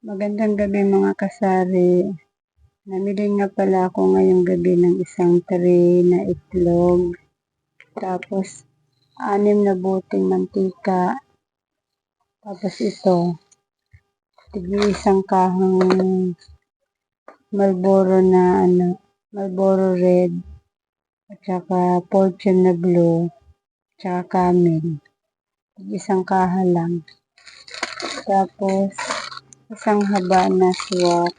Magandang gabi mga kasari. Namili nga pala ako ngayong gabi ng isang tray na itlog. Tapos, anim na buting mantika. Tapos ito, tigi isang kahang Marlboro na ano, Marlboro Red. At saka Fortune na Blue. At saka Camel. Isang kaha lang. Tapos, isang haba na swak.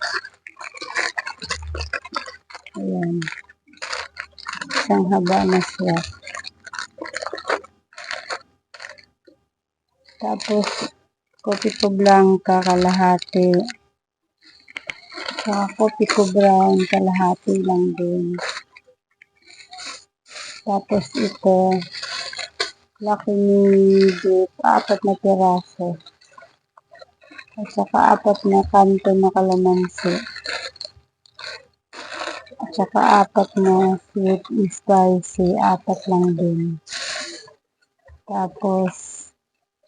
Ayan. Isang haba na swak. Tapos, kopi ko blanca kalahati. Saka kopi ko brown kalahati lang din. Tapos ito, laki ni Dip, apat na piraso. At saka apat na kanto na kalamansi. At saka apat na sweet and spicy, apat lang din. Tapos,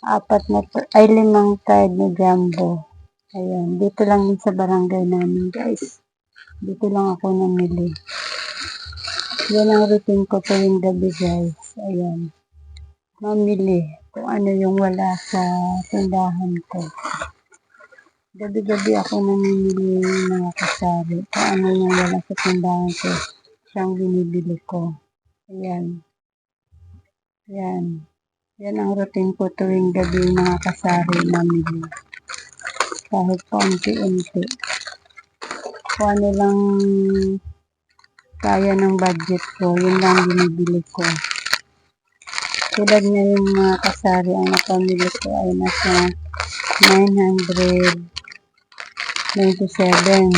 apat na, ay limang tide na jumbo. Ayan, dito lang sa barangay namin guys. Dito lang ako namili. Yan ang routine ko tuwing gabi guys. Ayan. Mamili kung ano yung wala sa tindahan ko. Gabi-gabi ako namimili mga kasari. Kung yung wala sa tindahan ko, siyang binibili ko. Ayan. Ayan. Yan ang routine ko tuwing gabi mga kasari namili. Kahit paunti-unti. Kung ano lang kaya ng budget ko, yun lang binibili ko. Tulad ngayon mga kasari, ang napamili ko ay nasa 997.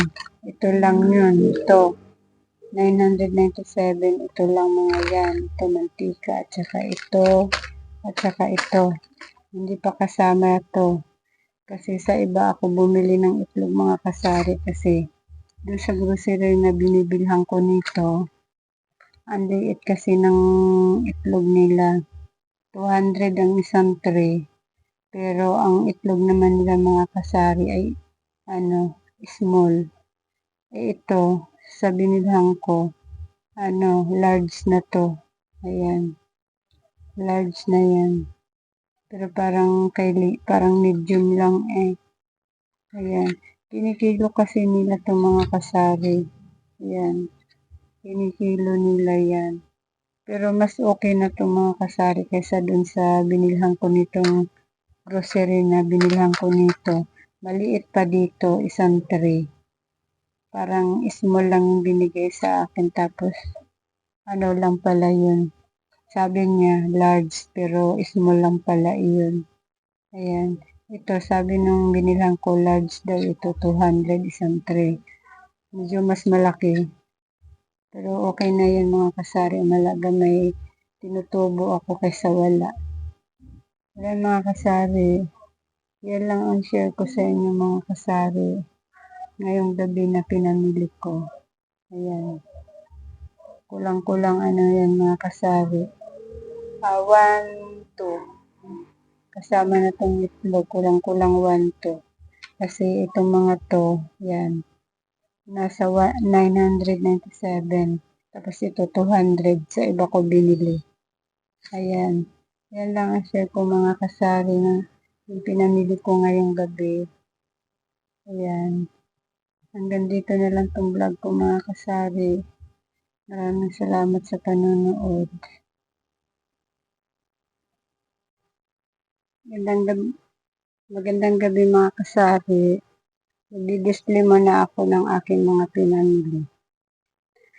Ito lang yun. Ito. 997. Ito lang mga yan. Ito mantika. At saka ito. At saka ito. Hindi pa kasama ito. Kasi sa iba ako bumili ng itlog mga kasari kasi doon sa grocery na binibilhan ko nito, ang liit kasi ng itlog nila. 200 ang isang tray. Pero ang itlog naman nila mga kasari ay ano, small. Ito, sa binilhan ko, ano, large na to. Ayan. Large na yan. Pero parang kay parang medium lang eh. Ayan. Kinikilo kasi nila to mga kasari. Ayan. Kinikilo nila yan. Pero mas okay na to mga kasari kaysa dun sa binilhan ko nitong grocery na binilhan ko nito. Maliit pa dito, isang tray. Parang small lang yung binigay sa akin tapos ano lang pala yun. Sabi niya large pero small lang pala yun. Ayan. Ito sabi nung binilhan ko large daw ito 200 isang tray. Medyo mas malaki. Pero okay na yan mga kasari. Malaga may tinutubo ako kaysa wala. Ayan mga kasari. Yan lang ang share ko sa inyo mga kasari. Ngayong gabi na pinamili ko. Ayan. Kulang-kulang ano yan mga kasari. Ah, one, two. Kasama na itong itlog. Kulang-kulang one, two. Kasi itong mga to, yan. Nasa wa- 997. Tapos ito 200 sa iba ko binili. Ayan. Yan lang ang share ko mga kasari na yung pinamili ko ngayong gabi. Ayan. Hanggang dito na lang tong vlog ko mga kasari. Maraming salamat sa panonood. Magandang gabi, magandang gabi mga kasari. Magdi-display muna ako ng aking mga pinamili.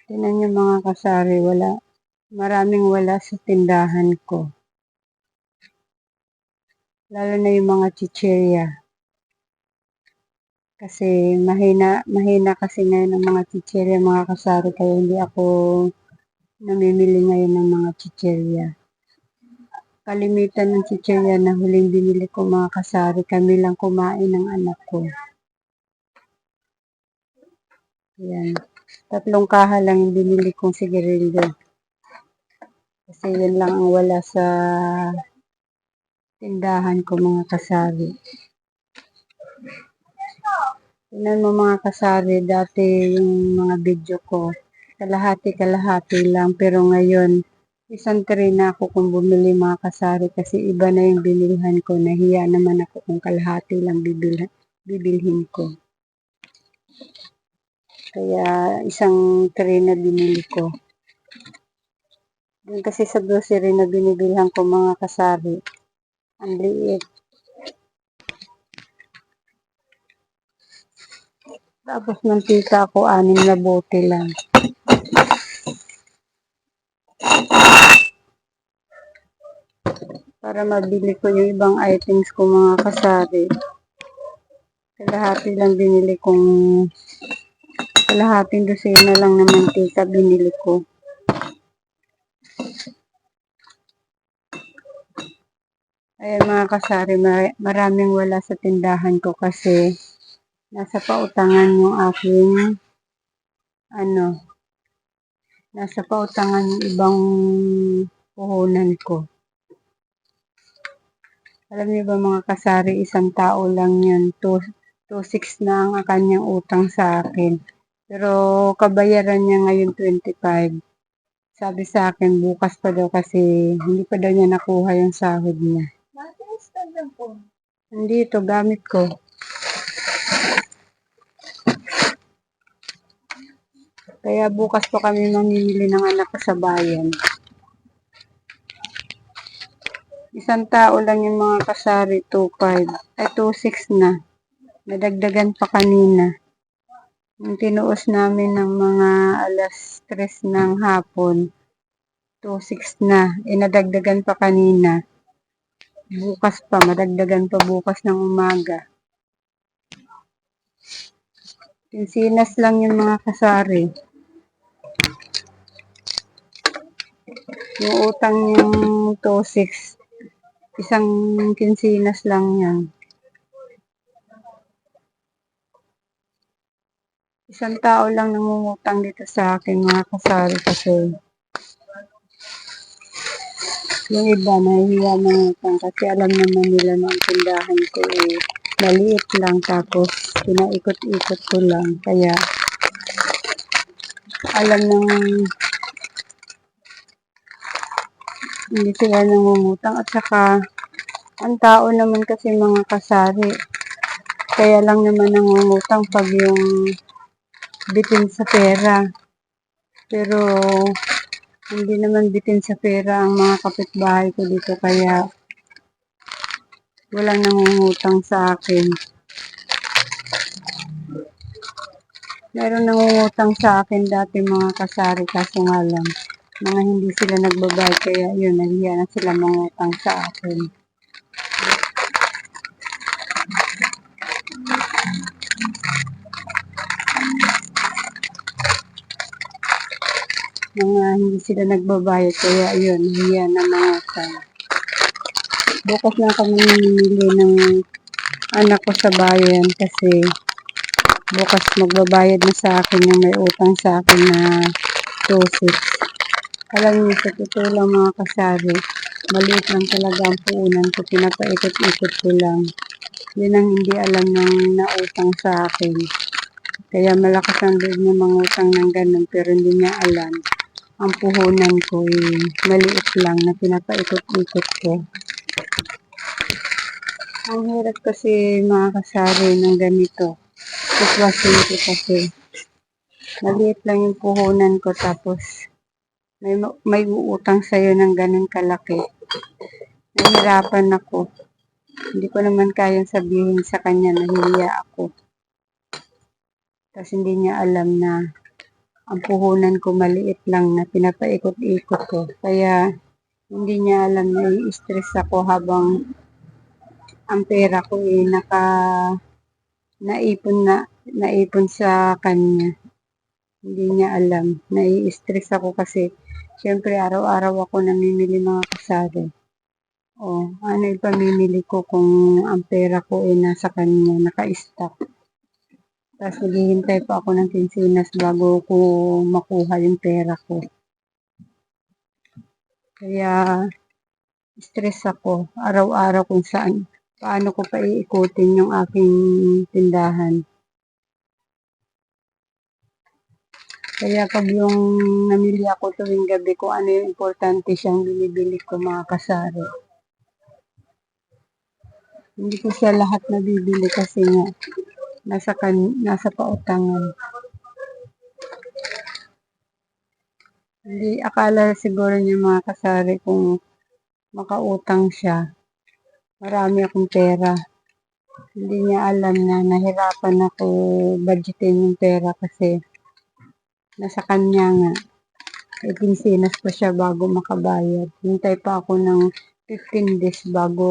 Tingnan niyo mga kasari, wala, maraming wala sa tindahan ko. Lalo na yung mga chichirya. Kasi mahina, mahina kasi ngayon ang mga chichirya mga kasari kaya hindi ako namimili ngayon ng mga chichirya. Kalimitan ng chichirya na huling binili ko mga kasari, kami lang kumain ng anak ko. Yan. Tatlong kaha lang yung binili kong sigarilyo. Kasi yan lang ang wala sa tindahan ko mga kasari. Tingnan mo mga kasari, dati yung mga video ko, kalahati-kalahati lang. Pero ngayon, isang tray na ako kung bumili mga kasari kasi iba na yung binilhan ko. Nahiya naman ako kung kalahati lang bibilhan, bibilhin ko. Kaya isang tray na binili ko. Yun kasi sa grocery na binibilhan ko mga kasari. Ang liit. Tapos mantika ko, anim na bote lang. Para mabili ko yung ibang items ko mga kasari. Kalahati lang binili kong kalahating dosena lang na mantika binili ko. Ayan mga kasari, mar- maraming wala sa tindahan ko kasi nasa pautangan yung aking ano, nasa pautangan yung ibang puhunan ko. Alam niyo ba mga kasari, isang tao lang yan. 2.6 na ang kanyang utang sa akin. Pero kabayaran niya ngayon 25. Sabi sa akin, bukas pa daw kasi hindi pa daw niya nakuha yung sahod niya. Hindi ito, gamit ko. Kaya bukas pa kami mamimili ng anak ko sa bayan. Isang tao lang yung mga kasari, 2.5. Ay, 2.6 na. Nadagdagan pa kanina. Yung tinuos namin ng mga alas 3 ng hapon, 2.6 na. E, nadagdagan pa kanina. Bukas pa, madagdagan pa bukas ng umaga. Kinsinas lang yung mga kasari. Yung utang yung 2.6, isang kinsinas lang yan. Isang tao lang nangungutang dito sa akin mga kasari kasi yung iba nahihiya mangutang kasi alam naman nila na ang tindahan ko eh maliit lang tapos pinaikot-ikot ko lang. Kaya alam ng hindi sila nangungutang. At saka ang tao naman kasi mga kasari. Kaya lang naman nangungutang pag yung bitin sa pera. Pero hindi naman bitin sa pera ang mga kapitbahay ko dito kaya walang nangungutang sa akin. Meron nangungutang sa akin dati mga kasari kaso nga lang mga hindi sila nagbabayad kaya yun nahiya na sila mangutang sa akin mga hindi sila nagbabayad kaya yun nahiya na mangutang bukas na kami namimili ng anak ko sa bayan kasi bukas magbabayad na sa akin yung may utang sa akin na 2.6 alam niyo sa totoo lang mga kasari maliit lang talaga ang puunan ko pinapaikot-ikot ko lang. Yun ang hindi alam ng nautang sa akin. Kaya malakas ang loob niya mangutang ng ganun pero hindi niya alam ang puhunan ko eh, maliit lang na pinapaikot-ikot ko ang hirap kasi mga kasari ng ganito sitwasyon ko kasi maliit lang yung puhunan ko tapos may, may uutang sa'yo ng ganun kalaki. Nahirapan ako. Hindi ko naman kayang sabihin sa kanya na hiya ako. Tapos hindi niya alam na ang puhunan ko maliit lang na pinapaikot-ikot ko. Kaya hindi niya alam na i-stress ako habang ang pera ko eh naka naipon na naipon sa kanya. Hindi niya alam. Nai-stress ako kasi Siyempre, araw-araw ako namimili mga kasari. O, ano yung pamimili ko kung ang pera ko ay nasa kanya, naka-stock. Tapos naghihintay pa ako ng kinsinas bago ko makuha yung pera ko. Kaya, stress ako araw-araw kung saan, paano ko pa iikutin yung aking tindahan. Kaya pag yung namili ako tuwing gabi kung ano yung importante siyang binibili ko mga kasari. Hindi ko siya lahat nabibili kasi nga nasa, kan, nasa pautangan. Hindi akala siguro niya mga kasari kung makautang siya. Marami akong pera. Hindi niya alam na nahirapan ako budgetin yung pera kasi nasa kanya nga. E, pinsinas pa siya bago makabayad. Hintay pa ako ng 15 days bago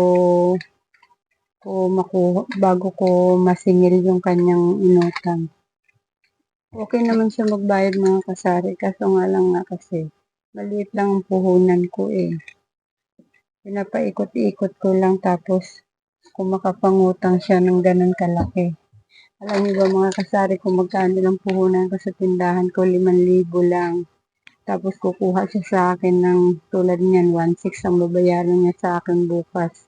ko makuha, bago ko masingil yung kanyang inutang. Okay naman siya magbayad mga kasari, kaso nga lang nga kasi maliit lang ang puhunan ko eh. Pinapaikot-ikot ko lang tapos kung makapangutang siya ng ganun kalaki. Alam niyo ba mga kasari kung magkano lang puhunan ko sa tindahan ko, 5,000 lang. Tapos kukuha siya sa akin ng tulad niyan, 1,600 ang babayaran niya sa akin bukas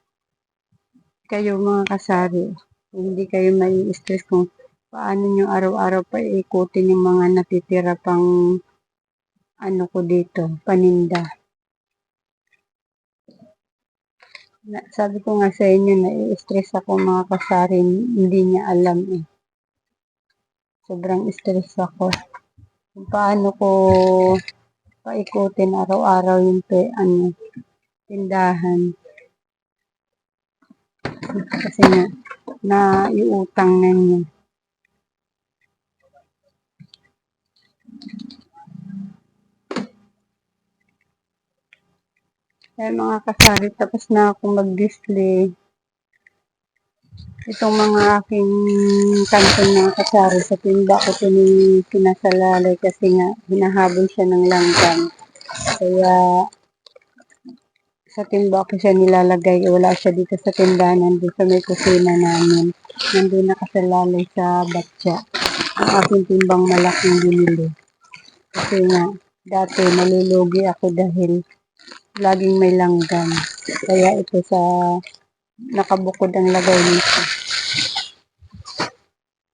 kayo mga kasari, hindi kayo may stress kung paano nyo araw-araw pa ikutin yung mga natitira pang ano ko dito, paninda. Na, sabi ko nga sa inyo na i-stress ako mga kasari, hindi niya alam eh. Sobrang stress ako. Paano ko paikutin araw-araw yung ano, tindahan kasi nga na iutang na niya. Kaya mga kasari, tapos na ako mag-display. Itong mga aking kanton mga kasari sa tinda ko pinasalalay kasi nga hinahabol siya ng langgam. Kaya sa timba ko siya nilalagay. Wala siya dito sa tindahan. Nandun sa may kusina namin. Nandun nakasalalay sa batya. Ang aking timbang malaking binili. Kasi nga, dati nalulugi ako dahil laging may langgam. Kaya ito sa nakabukod ang lagay nito.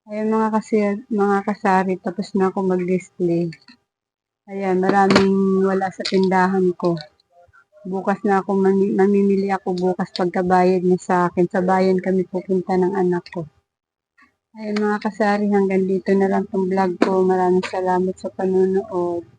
Ayan mga kasi mga kasari, tapos na ako mag-display. Ayan, maraming wala sa tindahan ko. Bukas na ako, mamimili ako bukas pagkabayad niya sa akin. Sa bayan kami pupunta ng anak ko. Ayun mga kasari, hanggang dito na lang tong vlog ko. Maraming salamat sa panonood.